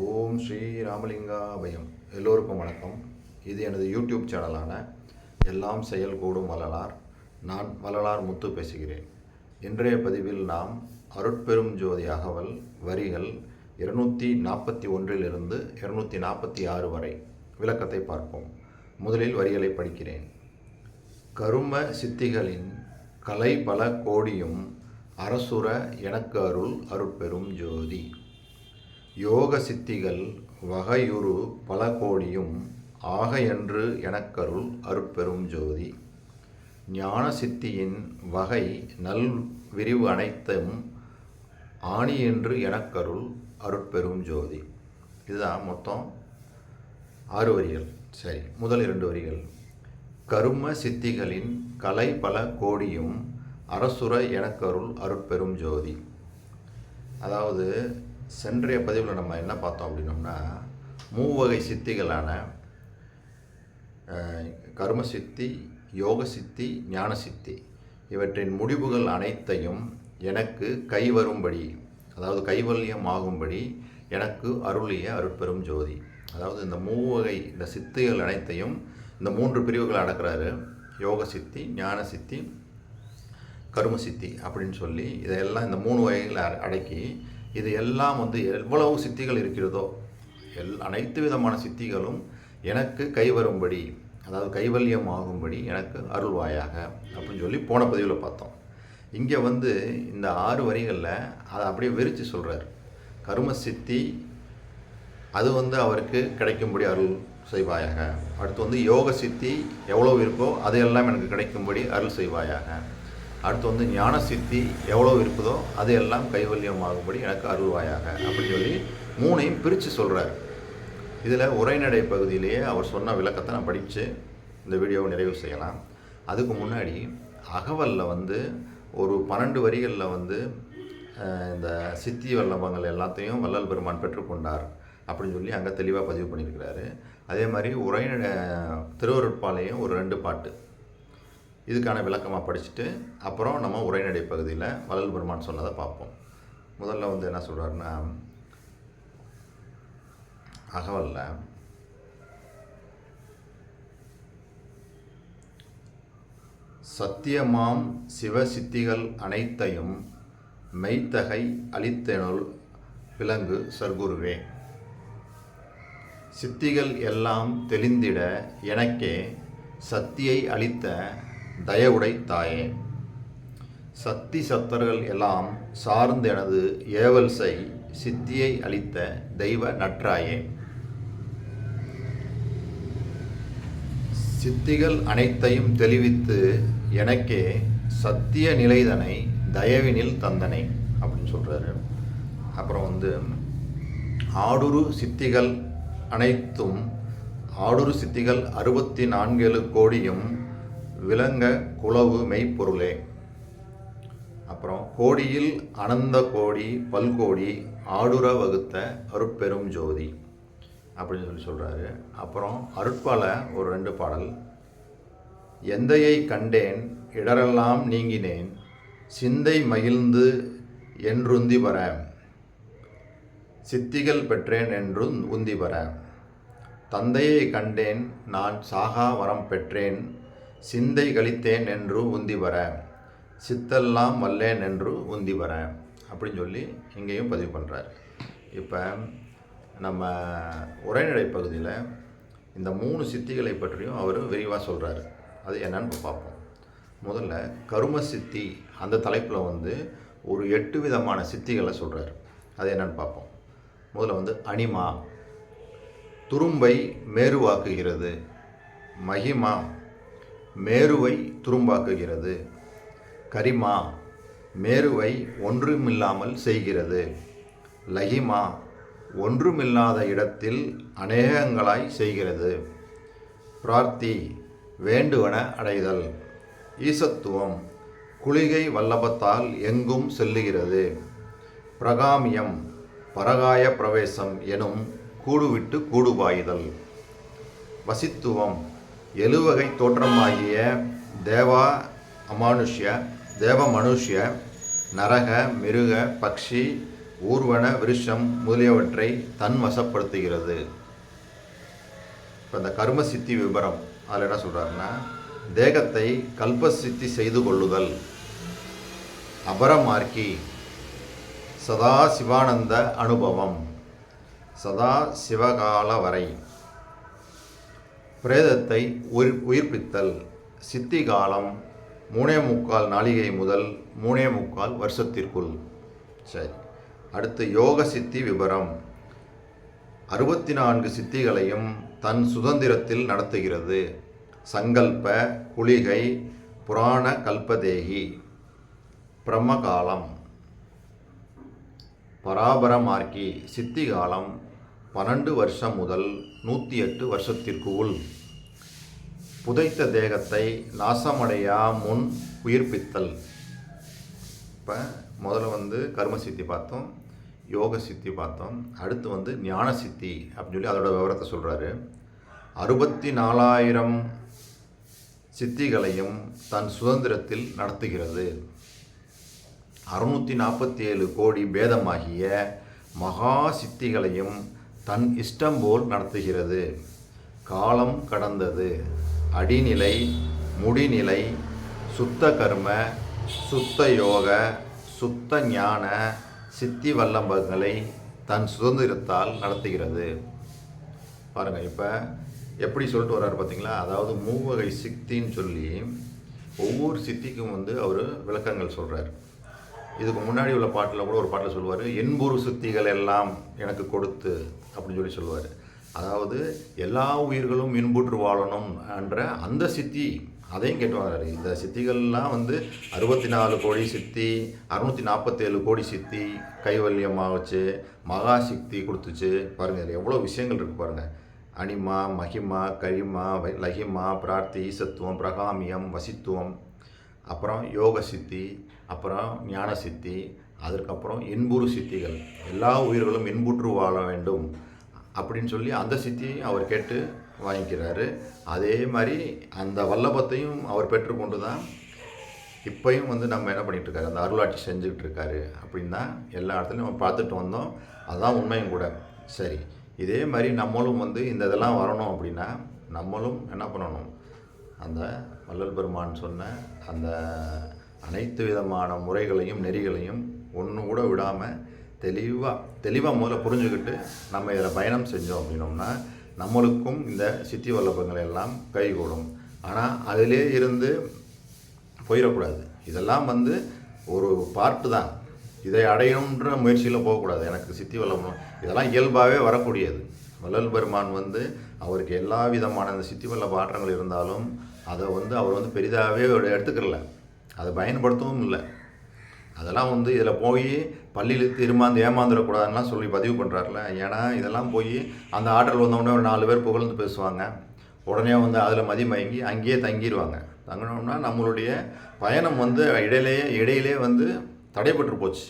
ஓம் ஸ்ரீ ராமலிங்காபயம். எல்லோருக்கும் வணக்கம். இது எனது யூடியூப் சேனலான எல்லாம் செயல் கூடும் வள்ளலார். நான் வள்ளலார் முத்து பேசுகிறேன். இன்றைய பதிவில் நாம் அருட்பெரும் ஜோதி அகவல் வரிகள் இருநூற்றி நாற்பத்தி ஒன்றிலிருந்து இருநூற்றி நாற்பத்தி ஆறு வரை விளக்கத்தை பார்ப்போம். முதலில் வரிகளை படிக்கிறேன். கரும சித்திகளின் கலை பல கோடியும் அரசுர எனக்கு அருள் அருட்பெரும் ஜோதி. யோக சித்திகள் வகையுறு பல கோடியும் ஆக என்று எனக்கருள் அருட்பெரும் ஜோதி. ஞான சித்தியின் வகை நல் விரிவு அனைத்தும் ஆணி என்று எனக்கருள் அருட்பெரும் ஜோதி. இதுதான் மொத்தம் ஆறு வரிகள். சரி முதல் இரண்டு வரிகள். கரும சித்திகளின் கலை பல கோடியும் அரசுர எனக்கருள் அருட்பெரும் ஜோதி. அதாவது சென்றைய பதிவில் நம்ம என்ன பார்த்தோம் அப்படின்னோம்னா மூவகை சித்திகளான கரும கர்ம சித்தி யோக சித்தி ஞான சித்தி இவற்றின் முடிவுகள் அனைத்தையும் எனக்கு கைவரும்படி அதாவது கைவல்யம் ஆகும்படி எனக்கு அருளிய அருட்பெரும் ஜோதி. அதாவது இந்த மூவகை இந்த சித்திகள் அனைத்தையும் இந்த மூன்று பிரிவுகள் அடக்கிறாரு. யோக சித்தி ஞான சித்தி கரும சித்தி அப்படின்னு சொல்லி இதையெல்லாம் இந்த மூணு வகைகளை அ- அடக்கி இது எல்லாம் வந்து எவ்வளவு சித்திகள் இருக்கிறதோ எல் அனைத்து விதமான சித்திகளும் எனக்கு கைவரும்படி அதாவது கைவல்யம் ஆகும்படி எனக்கு அருள்வாயாக அப்படின்னு சொல்லி போன பதிவில் பார்த்தோம். இங்கே வந்து இந்த ஆறு வரிகளில் அதை அப்படியே விரித்து சொல்கிறார் கரும சித்தி அது வந்து அவருக்கு கிடைக்கும்படி அருள் செய்வாயாக. அடுத்து வந்து யோக சித்தி எவ்வளோ இருக்கோ அதையெல்லாம் எனக்கு கிடைக்கும்படி அருள் செய்வாயாக. அடுத்து வந்து ஞான சித்தி எவ்வளோ இருக்குதோ அதையெல்லாம் கைவல்யமாகும்படி எனக்கு அருள்வாயாக. அப்படின்னு சொல்லி மூணையும் பிரித்து சொல்கிறார் இதில் உரைநடை பகுதியிலேயே அவர் சொன்ன விளக்கத்தை நான் படித்து இந்த வீடியோவை நிறைவு செய்யலாம். அதுக்கு முன்னாடி அகவலில் வந்து ஒரு பன்னெண்டு வரிகளில் வந்து இந்த சித்தி வல்லபங்கள் எல்லாத்தையும் வள்ளல் பெருமான் பெற்றுக்கொண்டார் அப்படின்னு சொல்லி அங்கே தெளிவாக பதிவு பண்ணியிருக்கிறாரு. அதே மாதிரி உரைநடை திருவருட்பாலையும் ஒரு ரெண்டு பாட்டு. இதுக்கான விளக்கமாக படிச்சுட்டு அப்புறம் நம்ம உரைநடை பகுதியில் வள்ளல் பெருமான் சொன்னதை பார்ப்போம். முதல்ல வந்து என்ன சொல்கிறாருன்னா அகவல்ல சத்தியமாம் சிவசித்திகள் அனைத்தையும் மெய்த்தகை அளித்தனுள் விலங்கு சர்க்குருவே. சித்திகள் எல்லாம் தெளிந்திட எனக்கே சத்தியை அளித்த தயவுடை தாயே சத்தி சத்தர்கள் எல்லாம் சார்ந்த எனது ஏவல் செய் சித்தியை அளித்த தெய்வ நற்றாயே. சித்திகள் அனைத்தையும் தெளிவித்து எனக்கே சத்திய நிலைதனை தயவினில் தந்தனை அப்படின்னு சொல்கிறாரு அப்புறம் வந்து ஆடுரு சித்திகள் அனைத்தும் ஆடுரு சித்திகள் அறுபத்தி நான்கேழு கோடியும் விளங்க குளவு மெய்ப்பொருளே. அப்புறம் கோடியில் அனந்த கோடி பல்கோடி ஆடுற வகுத்த அருட்பெரும் ஜோதி அப்படின்னு சொல்லி சொல்கிறாரு அப்புறம் அருட்பால ஒரு ரெண்டு பாடல். எந்தையை கண்டேன் இடரெல்லாம் நீங்கினேன் சிந்தை மகிழ்ந்து என்றுந்தி வர சித்திகள் பெற்றேன் என்று உந்தி வர. தந்தையை கண்டேன் நான் சாகா வரம் பெற்றேன் சிந்தை கழித்தேன் என்று உந்தி வர சித்தெல்லாம் வல்லேன் என்று உந்தி வர அப்படின்னு சொல்லி இங்கேயும் பதிவு பண்ணுறார் இப்போ நம்ம உரைநடை பகுதியில் இந்த மூணு சித்திகளை பற்றியும் அவர் விரிவாக சொல்கிறாரு அது என்னன்னு இப்போ பார்ப்போம். முதல்ல கரும சித்தி அந்த தலைப்பில் வந்து ஒரு எட்டு விதமான சித்திகளை சொல்கிறார் அது என்னன்னு பார்ப்போம். முதல்ல வந்து அனிமா துரும்பை மேருவாக்குகிறது மகிமா மேருவை துரும்பாக்குகிறது. கரிமா மேருவை ஒன்றுமில்லாமல் செய்கிறது. லகிமா ஒன்றுமில்லாத இடத்தில் அநேகங்களாய் செய்கிறது. பிரார்த்தி வேண்டுவன அடைதல். ஈசத்துவம் குளிகை வல்லபத்தால் எங்கும் செல்லுகிறது. பிரகாமியம் பரகாய பிரவேசம் எனும் கூடுவிட்டு கூடுபாயுதல். வசித்துவம் எழுவகை தோற்றமாகிய தேவா அமானுஷ்ய தேவ மனுஷ்ய நரக மிருக பக்ஷி ஊர்வன விருஷம் முதலியவற்றை தன் வசப்படுத்துகிறது. இப்போ இந்த கர்ம சித்தி விபரம் அதில் என்ன சொல்கிறாருன்னா தேகத்தை கல்ப சித்தி செய்து கொள்ளுதல். அபரமார்க்கி சதா சிவானந்த அனுபவம். சதா சிவகால வரை. பிரேதத்தை உயிர் உயிர்ப்பித்தல். சித்தி காலம் மூணே முக்கால் நாளிகை முதல் மூணே முக்கால் வருஷத்திற்குள். சரி. அடுத்து யோக சித்தி விபரம். அறுபத்தி நான்கு சித்திகளையும் தன் சுதந்திரத்தில் நடத்துகிறது. சங்கல்ப குளிகை புராண கல்பதேகி. பிரம்மகாலம். பராபரமார்க்கி. சித்தி காலம் பன்னெண்டு வருஷம் முதல் நூற்றி எட்டு வருஷத்திற்கு உள் புதைத்த தேகத்தை நாசமடையா முன் உயிர்ப்பித்தல். இப்போ முதல்ல வந்து கர்ம சித்தி பார்த்தோம் யோக சித்தி பார்த்தோம் அடுத்து வந்து ஞான சித்தி அப்படின்னு சொல்லி அதோட விவரத்தை சொல்கிறாரு அறுபத்தி நாலாயிரம் சித்திகளையும் தன் சுதந்திரத்தில் நடத்துகிறது. அறுநூற்றி நாற்பத்தி ஏழு கோடி பேதமாகிய மகா சித்திகளையும் தன் இஷ்டம் போல் நடத்துகிறது. காலம் கடந்தது. அடிநிலை முடிநிலை சுத்த கர்ம சுத்த யோக சுத்த ஞான சித்தி வல்லம்பங்களை தன் சுதந்திரத்தால் நடத்துகிறது. பாருங்கள் இப்போ எப்படி சொல்லிட்டு வர்றாரு பார்த்தீங்களா அதாவது மூவகை சித்தின்னு சொல்லி ஒவ்வொரு சித்திக்கும் வந்து அவர் விளக்கங்கள் சொல்கிறார் இதுக்கு முன்னாடி உள்ள பாட்டில் கூட ஒரு பாட்டில் சொல்லுவார் என்பூர் சித்திகள் எல்லாம் எனக்கு கொடுத்து அப்படின்னு சொல்லி சொல்லுவார். அதாவது எல்லா உயிர்களும் இன்புற்று வாழணும் என்ற அந்த சித்தி அதையும் கேட்டு வர்றாரு இந்த சித்திகள்லாம் வந்து அறுபத்தி நாலு கோடி சித்தி அறுநூற்றி நாற்பத்தேழு கோடி சித்தி கைவல்யமாக வச்சு மகா சித்தி கொடுத்துச்சு. பாருங்கள் எவ்வளோ விஷயங்கள் இருக்குது பாருங்கள் அனிமா மகிமா கரிமா லகிமா பிரார்த்தி ஈசத்துவம் பிரகாமியம் வசித்துவம் அப்புறம் யோக சித்தி அப்புறம் ஞான சித்தி அதற்கப்புறம் இன்புறு சித்திகள். எல்லா உயிர்களும் இன்புற்று வாழ வேண்டும் அப்படின்னு சொல்லி அந்த சித்தியையும் அவர் கேட்டு வாங்கிக்கிறாரு. அதே மாதிரி அந்த வல்லபத்தையும் அவர் பெற்றுக்கொண்டு தான் இப்பையும் வந்து நம்ம என்ன பண்ணிகிட்ருக்காரு? இருக்காரு அந்த அருளாட்சி செஞ்சுக்கிட்டு இருக்காரு அப்படின்னு தான் எல்லா இடத்துலையும் நம்ம பார்த்துட்டு வந்தோம். அதுதான் உண்மையும் கூட. சரி இதே மாதிரி நம்மளும் வந்து இந்த இதெல்லாம் வரணும் அப்படின்னா நம்மளும் என்ன பண்ணணும்? அந்த வள்ளல் பெருமான் சொன்ன அந்த அனைத்து விதமான முறைகளையும் நெறிகளையும் ஒன்று கூட விடாமல் தெளிவாக தெளிவாக முதல்ல புரிஞ்சுக்கிட்டு நம்ம இதில் பயணம் செஞ்சோம் அப்படின்னோம்னா நம்மளுக்கும் இந்த சித்தி வல்லபங்கள் எல்லாம் கைகூடும். ஆனால் அதிலே இருந்து போயிடக்கூடாது. இதெல்லாம் வந்து ஒரு பார்ட்டு தான். இதை அடையணுன்ற முயற்சியில் போகக்கூடாது. எனக்கு சித்தி வல்லபம் இதெல்லாம் இயல்பாகவே வரக்கூடியது. வள்ளல் பெருமான் வந்து அவருக்கு எல்லா விதமான அந்த சித்தி வல்ல பாற்றங்கள் இருந்தாலும் அதை வந்து அவர் வந்து பெரிதாகவே எடுத்துக்கிறல. அதை பயன்படுத்தவும் இல்லை. அதெல்லாம் வந்து இதில் போய் பள்ளியில் திருமாந்து ஏமாந்துடக்கூடாதுலாம் சொல்லி பதிவு பண்ணுறாருல ஏன்னா இதெல்லாம் போய் அந்த ஆர்டர் வந்தவுடனே ஒரு நாலு பேர் புகழ்ந்து பேசுவாங்க. உடனே வந்து அதில் மதிமயங்கி அங்கேயே தங்கிடுவாங்க தங்கினோம்னா நம்மளுடைய பயணம் வந்து இடையிலேயே இடையிலே வந்து தடைபட்டு போச்சு.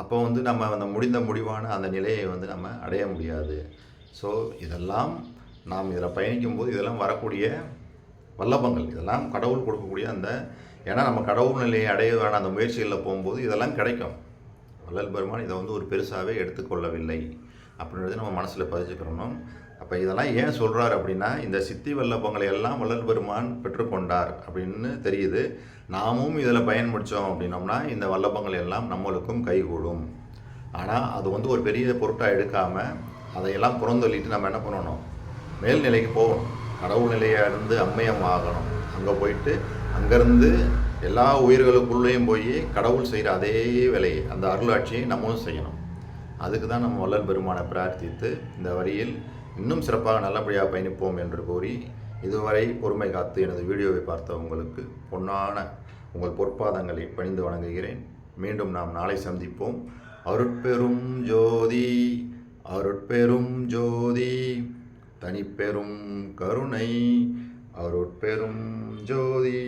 அப்போ வந்து நம்ம அந்த முடிந்த முடிவான அந்த நிலையை வந்து நம்ம அடைய முடியாது. ஸோ இதெல்லாம் நாம் இதில் பயணிக்கும்போது இதெல்லாம் வரக்கூடிய வல்லபங்கள். இதெல்லாம் கடவுள் கொடுக்கக்கூடிய அந்த ஏன்னா நம்ம கடவுள் நிலையை அடையதான அந்த முயற்சிகளில் போகும்போது இதெல்லாம் கிடைக்கும். வள்ளல் பெருமான் இதை வந்து ஒரு பெருசாகவே எடுத்துக்கொள்ளவில்லை அப்படின்றது நம்ம மனசில் பதிச்சுக்கிறணும் அப்போ இதெல்லாம் ஏன் சொல்கிறார் அப்படின்னா இந்த சித்தி வல்லபங்களை எல்லாம் வள்ளல் பெருமான் பெற்றுக்கொண்டார் அப்படின்னு தெரியுது. நாமும் இதில் பயன்படுத்தோம் அப்படின்னோம்னா இந்த வல்லபங்கள் எல்லாம் நம்மளுக்கும் கைகூடும். ஆனால் அது வந்து ஒரு பெரிய பொருட்டாக எடுக்காமல் அதையெல்லாம் புறந்தள்ளிட்டு நம்ம என்ன பண்ணணும்? மேல்நிலைக்கு போகணும். கடவுள் நிலையாக இருந்து அம்மையம் ஆகணும் அங்கே போயிட்டு அங்கேருந்து எல்லா உயிர்களுக்குள்ளேயும் போய் கடவுள் செய்கிற அதே வேலையை அந்த அருளாட்சியை நம்மளும் செய்யணும். அதுக்கு தான் நம்ம வள்ளல் பெருமானை பிரார்த்தித்து இந்த வரியில் இன்னும் சிறப்பாக நல்லபடியாக பயணிப்போம் என்று கூறி இதுவரை பொறுமை காத்து எனது வீடியோவை பார்த்த உங்களுக்கு பொன்னான உங்கள் பொற்பாதங்களை பணிந்து வணங்குகிறேன். மீண்டும் நாம் நாளை சந்திப்போம். அருட்பெரும் ஜோதி அருட்பெரும் ஜோதி தனிப்பெரும் கருணை அருட்பெரும் ஜோதி